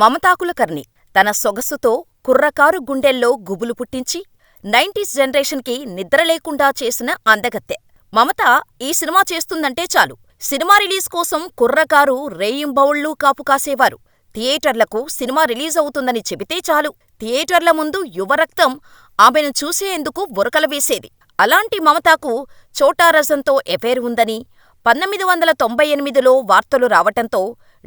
మమతాకులకర్ణి తన సొగసుతో కుర్రకారు గుండెల్లో గుబులు పుట్టించి నైంటీస్ జనరేషన్కి నిద్రలేకుండా చేసిన అందగత్తె. మమత ఈ సినిమా చేస్తుందంటే చాలు సినిమా రిలీజ్ కోసం కుర్రకారు రేయింబవళ్ళూ కాపు కాసేవారు. థియేటర్లకు సినిమా రిలీజ్ అవుతుందని చెబితే చాలు థియేటర్ల ముందు యువరక్తం ఆమెను చూసేందుకు ఉరకలవేసేది. అలాంటి మమతాకు చోటారజంతో రజంతో ఉందని పంతొమ్మిది వందల తొంభై ఎనిమిదిలో వార్తలు రావటంతో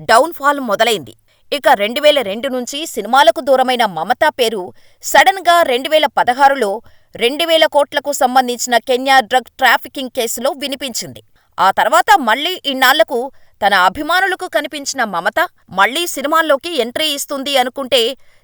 డౌన్ ఫాల్ మొదలైంది. ఇక రెండువేల రెండు నుంచి సినిమాలకు దూరమైన మమతా పేరు సడన్గా రెండువేల పదహారులో రెండువేల కోట్లకు సంబంధించిన కెన్యా డ్రగ్ ట్రాఫికింగ్ కేసులో వినిపించింది. ఆ తర్వాత మళ్ళీ ఇన్నాళ్ళకు తన అభిమానులకు కనిపించిన మమత మళ్ళీ సినిమాల్లోకి ఎంట్రీ ఇస్తుంది అనుకుంటే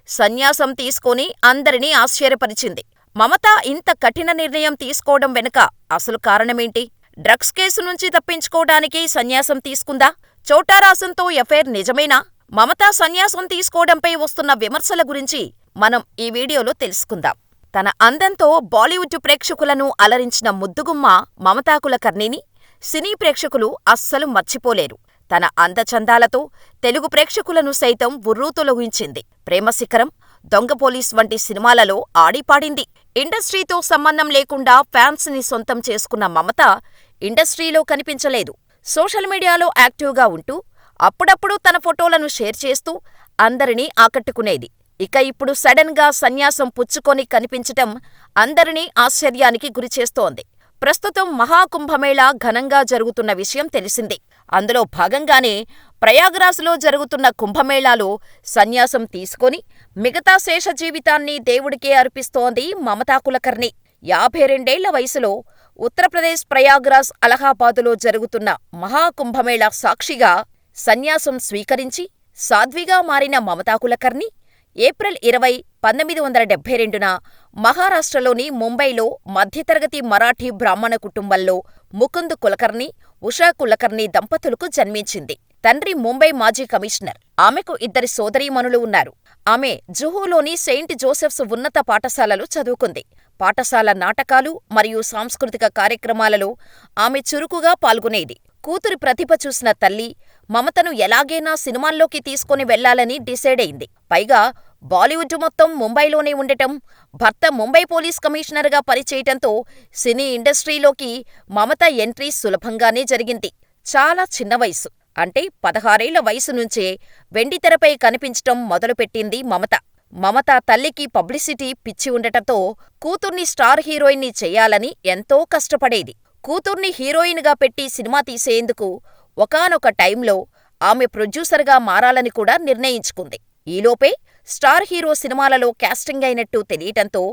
సన్యాసం తీసుకొని అందరినీ ఆశ్చర్యపరిచింది. మమత ఇంత కఠిన నిర్ణయం తీసుకోవడం వెనుక అసలు కారణమేంటి? డ్రగ్స్ కేసు నుంచి తప్పించుకోవడానికి సన్యాసం తీసుకుందా? చోటారాసంతో ఎఫైర్ నిజమేనా? మమత సన్యాసం తీసుకోవడంపై వస్తున్న విమర్శల గురించి మనం ఈ వీడియోలో తెలుసుకుందాం. తన అందంతో బాలీవుడ్ ప్రేక్షకులను అలరించిన ముద్దుగుమ్మ మమతా కులకర్ణిని సినీ ప్రేక్షకులు అస్సలు మర్చిపోలేరు. తన అందచందాలతో తెలుగు ప్రేక్షకులను సైతం ఉర్రూతలూగించింది. ప్రేమశిఖరం, దొంగ పోలీస్ వంటి సినిమాలలో ఆడిపాడింది. ఇండస్ట్రీతో సంబంధం లేకుండా ఫ్యాన్స్ని సొంతం చేసుకున్న మమత ఇండస్ట్రీలో కనిపించలేదు. సోషల్ మీడియాలో యాక్టివ్గా ఉంటూ అప్పుడప్పుడు తన ఫోటోలను షేర్ చేస్తూ అందరినీ ఆకట్టుకునేది. ఇక ఇప్పుడు సడన్గా సన్యాసం పుచ్చుకొని కనిపించటం అందరినీ ఆశ్చర్యానికి గురిచేస్తోంది. ప్రస్తుతం మహాకుంభమేళా ఘనంగా జరుగుతున్న విషయం తెలిసిందే. అందులో భాగంగానే ప్రయాగ్రాజ్లో జరుగుతున్న కుంభమేళాలో సన్యాసం తీసుకొని మిగతా శేష జీవితాన్ని దేవుడికే అర్పిస్తోంది మమతా కులకర్ణి. యాభై రెండేళ్ళ వయసులో ఉత్తరప్రదేశ్ ప్రయాగ్రాజ్ అలహాబాదులో జరుగుతున్న మహాకుంభమేళా సాక్షిగా సన్యాసం స్వీకరించి సాధ్విగా మారిన మమతా కులకర్ణి ఏప్రిల్ ఇరవై, పంతొమ్మిది వందల డెబ్బై రెండున మహారాష్ట్రలోని ముంబైలో మధ్యతరగతి మరాఠీ బ్రాహ్మణ కుటుంబంలో ముకుంద్ కులకర్ణి, ఉషా కులకర్ణి దంపతులకు జన్మించింది. తండ్రి ముంబై మాజీ కమిషనర్. ఆమెకు ఇద్దరి సోదరీమణులు ఉన్నారు. ఆమె జుహూలోని సెయింట్ జోసెఫ్స్ ఉన్నత పాఠశాలలో చదువుకుంది. పాఠశాల నాటకాలు మరియు సాంస్కృతిక కార్యక్రమాలలో ఆమె చురుకుగా పాల్గొనేది. కూతురి ప్రతిభ చూసిన తల్లి మమతను ఎలాగైనా సినిమాల్లోకి తీసుకొని వెళ్ళాలని డిసైడయింది. పైగా బాలీవుడ్ మొత్తం ముంబైలోనే ఉండటం, భర్త ముంబై పోలీస్ కమిషనర్గా పనిచేయటంతో సినీ ఇండస్ట్రీలోకి మమత ఎంట్రీ సులభంగానే జరిగింది. చాలా చిన్న వయసు అంటే పదహారేళ్ళ వయసు నుంచే వెండితెరపై కనిపించటం మొదలుపెట్టింది మమత. మమత తల్లికి పబ్లిసిటీ పిచ్చి ఉండటంతో కూతుర్ని స్టార్ హీరోయిన్ని చెయ్యాలని ఎంతో కష్టపడేది. కూతుర్ని హీరోయిన్గా పెట్టి సినిమా తీసేందుకు ఒకానొక టైంలో ఆమె ప్రొడ్యూసర్గా మారాలని కూడా నిర్ణయించుకుంది. ఈలోపే స్టార్ హీరో సినిమాలలో కాస్టింగ్ అయినట్టు తెలియటంతో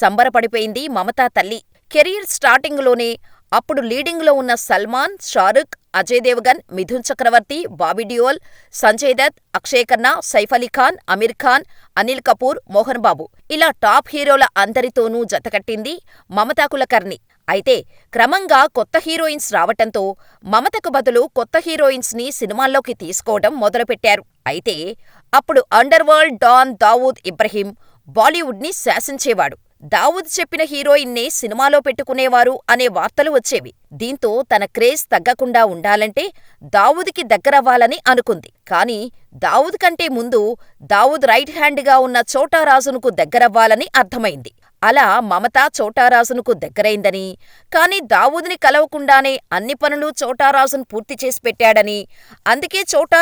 సంబరపడిపోయింది మమతా తల్లి. కెరీర్ స్టార్టింగులోనే అప్పుడు లీడింగ్లో ఉన్న సల్మాన్, షారుఖ్, అజయ్ దేవగన్, మిథున్ చక్రవర్తి, బాబీ డియోల్, సంజయ్ దత్, అక్షయ్ ఖన్నా, సైఫ్ అలీ ఖాన్, అమీర్ ఖాన్, అనిల్ కపూర్, మోహన్ బాబు ఇలా టాప్ హీరోల అందరితోనూ జతకట్టింది మమతా కులకర్ణి. అయితే క్రమంగా కొత్త హీరోయిన్స్ రావటంతో మమతకు బదులు కొత్త హీరోయిన్స్ని సినిమాల్లోకి తీసుకోవడం మొదలుపెట్టారు. అయితే అప్పుడు అండర్వరల్డ్ డాన్ దావూద్ ఇబ్రహీం బాలీవుడ్ని శాసించేవాడు. దావూద్ చెప్పిన హీరోయిన్నే సినిమాలో పెట్టుకునేవారు అనే వార్తలు వచ్చేవి. దీంతో తన క్రేజ్ తగ్గకుండా ఉండాలంటే దావూద్కి దగ్గరవ్వాలని అనుకుంది. కానీ దావూద్ కంటే ముందు దావూద్ రైట్ హ్యాండ్గా ఉన్న ఛోటా రాజునుకు దగ్గరవ్వాలని అర్థమైంది. అలా మమత ఛోటా దగ్గరైందని, కానీ దావూదుని కలవకుండానే అన్ని పనులూ చోటారాజును పూర్తి చేసి పెట్టాడని, అందుకే ఛోటా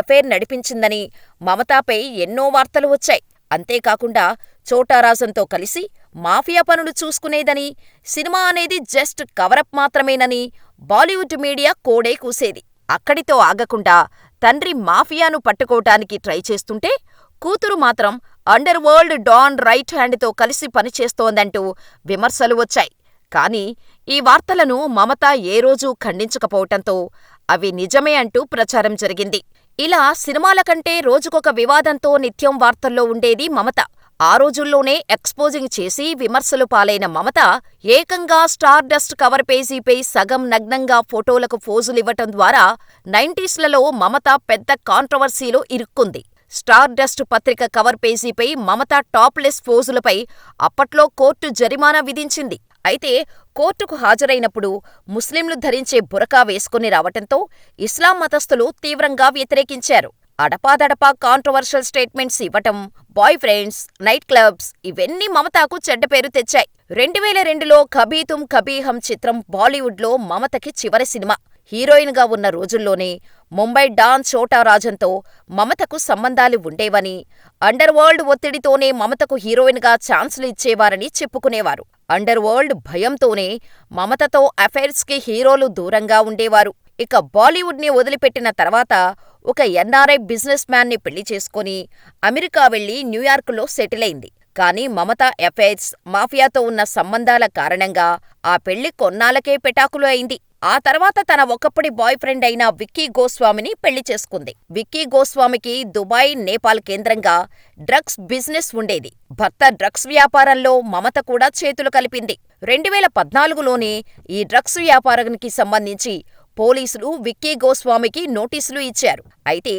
ఎఫైర్ నడిపించిందని మమతాపై ఎన్నో వార్తలు వచ్చాయి. అంతేకాకుండా చోటారాజన్తో కలిసి మాఫియా పనులు చూసుకునేదని, సినిమా అనేది జస్ట్ కవరప్ మాత్రమేనని బాలీవుడ్ మీడియా కోడే కూసేది. అక్కడితో ఆగకుండా తండ్రి మాఫియాను పట్టుకోటానికి ట్రై చేస్తుంటే కూతురు మాత్రం అండర్ వరల్డ్ డాన్ రైట్ హ్యాండ్తో కలిసి పనిచేస్తోందంటూ విమర్శలు వచ్చాయి. కానీ ఈ వార్తలను మమత ఏ రోజూ ఖండించకపోవటంతో అవి నిజమే అంటూ ప్రచారం జరిగింది. ఇలా సినిమాల కంటే రోజుకొక వివాదంతో నిత్యం వార్తల్లో ఉండేది మమత. ఆ రోజుల్లోనే ఎక్స్పోజింగ్ చేసి విమర్శలు పాలైన మమత ఏకంగా స్టార్ డస్ట్ కవర్ పేజీపై సగం నగ్నంగా ఫోటోలకు ఫోజులివ్వటం ద్వారా నైంటీస్లలో మమత పెద్ద కాంట్రవర్సీలో ఇరుక్కుంది. స్టార్ డస్ట్ పత్రిక కవర్ పేజీపై మమత టాప్లెస్ ఫోజులపై అప్పట్లో కోర్టు జరిమానా విధించింది. అయితే కోర్టుకు హాజరైనప్పుడు ముస్లింలు ధరించే బురకా వేసుకుని రావటంతో ఇస్లాం మతస్థులు తీవ్రంగా వ్యతిరేకించారు. అడపాదడపా కాంట్రవర్షియల్ స్టేట్మెంట్స్ ఇవ్వటం, బాయ్ ఫ్రెండ్స్, నైట్ క్లబ్స్ ఇవన్నీ మమతకు చెడ్డ పేరు తెచ్చాయి. రెండువేల రెండులో కభీ తుమ్ కభీ హమ్ చిత్రం బాలీవుడ్లో మమతకి చివరి సినిమా. హీరోయిన్గా ఉన్న రోజుల్లోనే ముంబై డాన్ ఛోటా రాజన్తో మమతకు సంబంధాలు ఉండేవని, అండర్ వరల్డ్ ఒత్తిడితోనే మమతకు హీరోయిన్గా ఛాన్సులు ఇచ్చేవారని చెప్పుకునేవారు. అండర్వరల్డ్ భయంతోనే మమతతో అఫైర్స్కి హీరోలు దూరంగా ఉండేవారు. ఇక బాలీవుడ్ని వదిలిపెట్టిన తర్వాత ఒక ఎన్ఆర్ఐ బిజినెస్ మ్యాన్ని పెళ్ళి చేసుకుని అమెరికా వెళ్ళి న్యూయార్కులో సెటిల్ అయింది. కానీ మమత ఎఫైర్స్, మాఫియాతో ఉన్న సంబంధాల కారణంగా ఆ పెళ్ళి కొన్నాళ్ళకే పెటాకులు అయింది. ఆ తర్వాత తన ఒకప్పటి బాయ్ ఫ్రెండ్ అయిన విక్కీ గోస్వామిని పెళ్ళి చేసుకుంది. విక్కీ గోస్వామికి దుబాయ్, నేపాల్ కేంద్రంగా డ్రగ్స్ బిజినెస్ ఉండేది. భర్త డ్రగ్స్ వ్యాపారంలో మమత కూడా చేతులు కలిపింది. రెండువేల పద్నాలుగులోనే ఈ డ్రగ్స్ వ్యాపారానికి సంబంధించి పోలీసులు విక్కీ గోస్వామికి నోటీసులు ఇచ్చారు. అయితే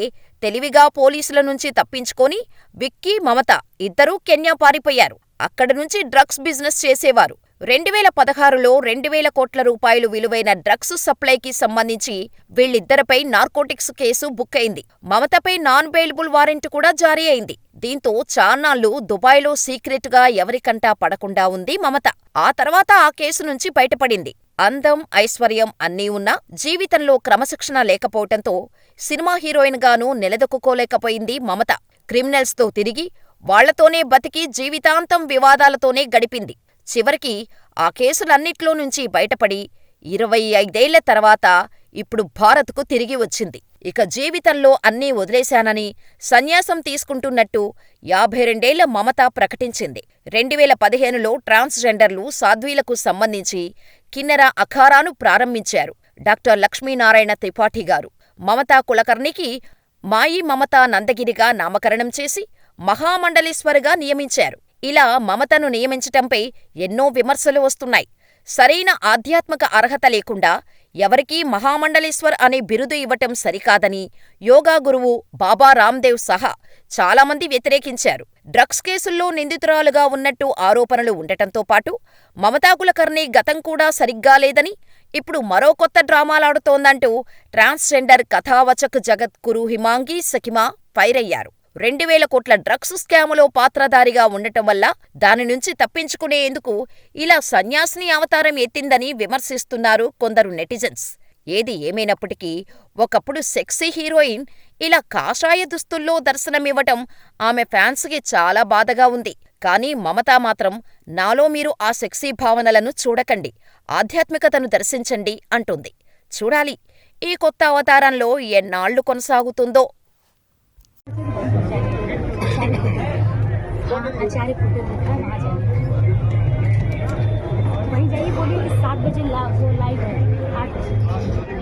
తెలివిగా పోలీసుల నుంచి తప్పించుకొని విక్కీ, మమత ఇద్దరూ కెన్యా పారిపోయారు. అక్కడి నుంచి డ్రగ్స్ బిజినెస్ చేసేవారు. రెండువేల పదహారులో రెండువేల కోట్ల రూపాయలు విలువైన డ్రగ్స్ సప్లైకి సంబంధించి వీళ్ళిద్దరిపై నార్కోటిక్స్ కేసు బుక్ అయింది. మమతపై నాన్ బెయిలబుల్ వారెంట్ కూడా జారీ అయింది. దీంతో చాన్నాళ్ళు దుబాయ్లో సీక్రెట్గా ఎవరికంటా పడకుండా ఉంది మమత. ఆ తర్వాత ఆ కేసు నుంచి బయటపడింది. అందం, ఐశ్వర్యం అన్నీ ఉన్నా జీవితంలో క్రమశిక్షణ లేకపోవటంతో సినిమా హీరోయిన్గానూ నిలదొక్కుకోలేకపోయింది మమత. క్రిమినల్స్తో తిరిగి, వాళ్ళతోనే బతికి జీవితాంతం వివాదాలతోనే గడిపింది. చివరికి ఆ కేసులన్నిట్లో నుంచి బయటపడి ఇరవై ఐదేళ్ళ తర్వాత ఇప్పుడు భారత్కు తిరిగి వచ్చింది. ఇక జీవితంలో అన్నీ వదిలేశానని, సన్యాసం తీసుకుంటున్నట్టు యాభై రెండేళ్ళ మమత ప్రకటించింది. రెండువేల పదిహేనులో ట్రాన్స్జెండర్లు, సాధ్వీలకు సంబంధించి కిన్నెర అఖారాను ప్రారంభించారు డాక్టర్ లక్ష్మీనారాయణ త్రిపాఠి గారు. మమతా కులకర్ణికి మాయి మమతా నందగిరిగా నామకరణం చేసి మహామండలేశ్వరిగా నియమించారు. ఇలా మమతను నియమించటంపై ఎన్నో విమర్శలు వస్తున్నాయి. సరైన ఆధ్యాత్మిక అర్హత లేకుండా ఎవరికీ మహామండలేశ్వర్ అనే బిరుదు ఇవ్వటం సరికాదని యోగా గురువు బాబా రామ్దేవ్ సహా చాలామంది వ్యతిరేకించారు. డ్రగ్స్ కేసుల్లో నిందితురాలుగా ఉన్నట్టు ఆరోపణలు ఉండటంతో పాటు మమతా కులకర్ణి గతం కూడా సరిగ్గా లేదని, ఇప్పుడు మరో కొత్త డ్రామాలాడుతోందంటూ ట్రాన్స్జెండర్ కథావచక్ జగద్గురు హిమాంగి సఖిమా ఫైరయ్యారు. రెండువేల కోట్ల డ్రగ్స్ స్కాములో పాత్రధారిగా ఉండటం వల్ల దాని నుంచి తప్పించుకునేందుకు ఇలా సన్యాసిని అవతారం ఎత్తిందని విమర్శిస్తున్నారు కొందరు నెటిజన్స్. ఏది ఏమైనప్పటికీ ఒకప్పుడు సెక్సీ హీరోయిన్ ఇలా కాషాయ దుస్తుల్లో దర్శనమివ్వటం ఆమె ఫ్యాన్స్కి చాలా బాధగా ఉంది. కానీ మమత మాత్రం నాలో మీరు ఆ సెక్సీ భావనలను చూడకండి, ఆధ్యాత్మికతను దర్శించండి అంటోంది. చూడాలి ఈ కొత్త అవతారంలో ఎన్నాళ్ళు కొనసాగుతుందో. आचार्य दिखा वहाँ जाइए वहीं जाइए बोलिए कि सात बजे लाइव है आठ बजे।